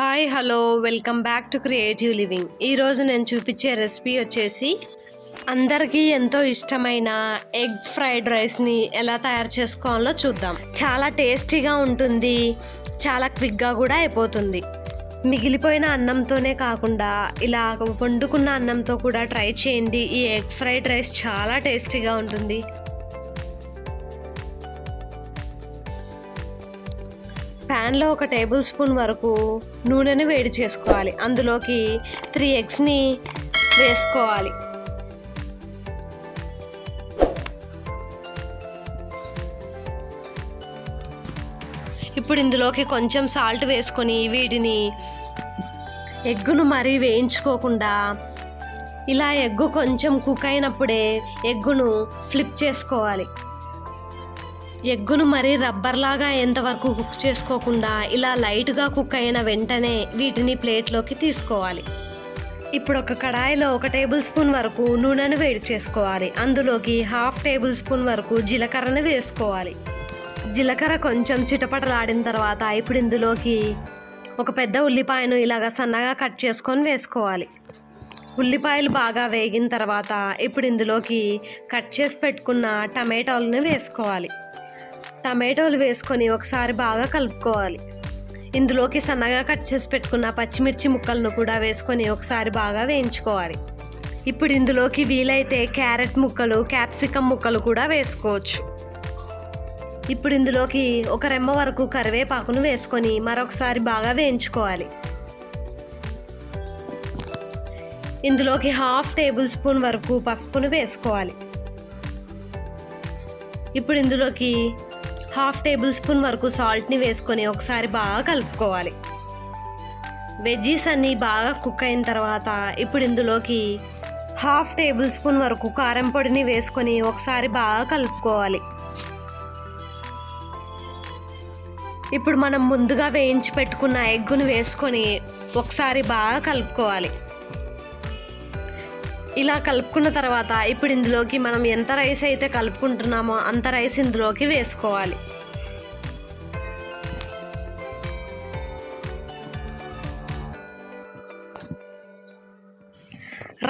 Hi hello welcome back to creative living ఈరోజు నేను చూపించే రెసిపీ వచ్చేసి అందరికీ ఎంతో ఇష్టమైన ఎగ్ ఫ్రైడ్ రైస్ని ఎలా తయారు చేసుకోవాలో చూద్దాం. చాలా టేస్టీగా ఉంటుంది చాలా క్విక్గా కూడా అయిపోతుంది. మిగిలిపోయిన అన్నంతోనే కాకుండా ఇలా వండుకున్న అన్నంతో కూడా ట్రై చేయండి. ఈ ఎగ్ ఫ్రైడ్ రైస్ చాలా టేస్టీగా ఉంటుంది. ప్యాన్లో ఒక టేబుల్ స్పూన్ వరకు నూనెను వేడి చేసుకోవాలి. అందులోకి త్రీ ఎగ్స్ని వేసుకోవాలి. ఇప్పుడు ఇందులోకి కొంచెం సాల్ట్ వేసుకొని వీటిని ఎగ్గును మరీ వేయించుకోకుండా ఇలా ఎగ్గు కొంచెం కుక్ అయినప్పుడే ఎగ్గును ఫ్లిప్ చేసుకోవాలి. ఎగ్గును మరీ రబ్బర్లాగా ఎంతవరకు కుక్ చేసుకోకుండా ఇలా లైట్గా కుక్ అయిన వెంటనే వీటిని ప్లేట్లోకి తీసుకోవాలి. ఇప్పుడు ఒక కడాయిలో ఒక టేబుల్ స్పూన్ వరకు నూనెను వేడి చేసుకోవాలి. అందులోకి హాఫ్ టేబుల్ స్పూన్ వరకు జీలకర్రను వేసుకోవాలి. జీలకర్ర కొంచెం చిటపటలాడిన తర్వాత ఇప్పుడు ఇందులోకి ఒక పెద్ద ఉల్లిపాయను ఇలాగ సన్నగా కట్ చేసుకొని వేసుకోవాలి. ఉల్లిపాయలు బాగా వేగిన తర్వాత ఇప్పుడు ఇందులోకి కట్ చేసి పెట్టుకున్న టమాటోలను వేసుకోవాలి. టమాటోలు వేసుకొని ఒకసారి బాగా కలుపుకోవాలి. ఇందులోకి సన్నగా కట్ చేసి పెట్టుకున్న పచ్చిమిర్చి ముక్కలను కూడా వేసుకొని ఒకసారి బాగా వేయించుకోవాలి. ఇప్పుడు ఇందులోకి వీలైతే క్యారెట్ ముక్కలు క్యాప్సికమ్ ముక్కలు కూడా వేసుకోవచ్చు. ఇప్పుడు ఇందులోకి ఒక రెమ్మ వరకు కరివేపాకును వేసుకొని మరొకసారి బాగా వేయించుకోవాలి. ఇందులోకి హాఫ్ టేబుల్ స్పూన్ వరకు పసుపును వేసుకోవాలి. ఇప్పుడు ఇందులోకి హాఫ్ టేబుల్ స్పూన్ వరకు సాల్ట్ని వేసుకొని ఒకసారి బాగా కలుపుకోవాలి. వెజ్జీస్ అన్నీ బాగా కుక్ అయిన తర్వాత ఇప్పుడు ఇందులోకి హాఫ్ టేబుల్ స్పూన్ వరకు కారం పొడిని వేసుకొని ఒకసారి బాగా కలుపుకోవాలి. ఇప్పుడు మనం ముందుగా వేయించి పెట్టుకున్న ఎగ్గును వేసుకొని ఒకసారి బాగా కలుపుకోవాలి. ఇలా కలుపుకున్న తర్వాత ఇప్పుడు ఇందులోకి మనం ఎంత రైస్ అయితే కలుపుకుంటున్నామో అంత రైస్ ఇందులోకి వేసుకోవాలి.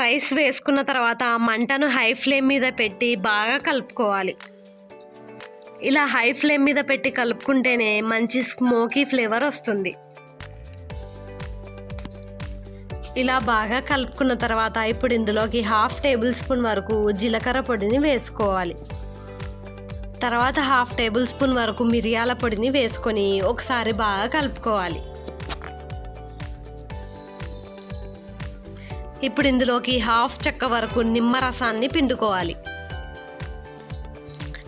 రైస్ వేసుకున్న తర్వాత మంటను హై ఫ్లేమ్ మీద పెట్టి బాగా కలుపుకోవాలి. ఇలా హై ఫ్లేమ్ మీద పెట్టి కలుపుకుంటేనే మంచి స్మోకీ ఫ్లేవర్ వస్తుంది. ఇలా బాగా కలుపుకున్న తర్వాత ఇప్పుడు ఇందులోకి హాఫ్ టేబుల్ స్పూన్ వరకు జీలకర్ర పొడిని వేసుకోవాలి. తర్వాత హాఫ్ టేబుల్ స్పూన్ వరకు మిరియాల పొడిని వేసుకొని ఒకసారి బాగా కలుపుకోవాలి. ఇప్పుడు ఇందులోకి హాఫ్ చెక్క వరకు నిమ్మరసాన్ని పిండుకోవాలి.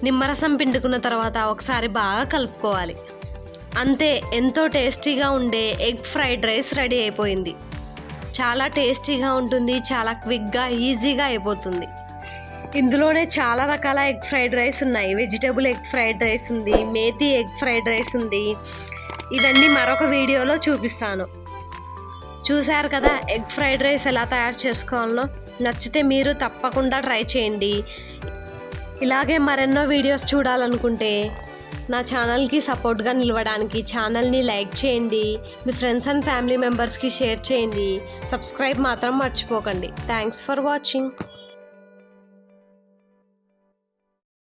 నిమ్మరసం పిండుకున్న తర్వాత ఒకసారి బాగా కలుపుకోవాలి. అంతే ఎంతో టేస్టీగా ఉండే ఎగ్ ఫ్రైడ్ రైస్ రెడీ అయిపోయింది. చాలా టేస్టీగా ఉంటుంది చాలా క్విక్గా ఈజీగా అయిపోతుంది. ఇందులోనే చాలా రకాల ఎగ్ ఫ్రైడ్ రైస్ ఉన్నాయి. వెజిటేబుల్ ఎగ్ ఫ్రైడ్ రైస్ ఉంది మేతి ఎగ్ ఫ్రైడ్ రైస్ ఉంది. ఇవన్నీ మరొక వీడియోలో చూపిస్తాను. చూశారు కదా ఎగ్ ఫ్రైడ్ రైస్ ఎలా తయారు చేసుకోవాలో నచ్చితే మీరు తప్పకుండా ట్రై చేయండి. ఇలాగే మరెన్నో వీడియోస్ చూడాలనుకుంటే నా ఛానల్కి సపోర్ట్గా నిలవడానికి ఛానల్ని లైక్ చేయండి. మీ ఫ్రెండ్స్ అండ్ ఫ్యామిలీ మెంబర్స్కి షేర్ చేయండి. సబ్స్క్రైబ్ మాత్రం మర్చిపోకండి. Thanks for watching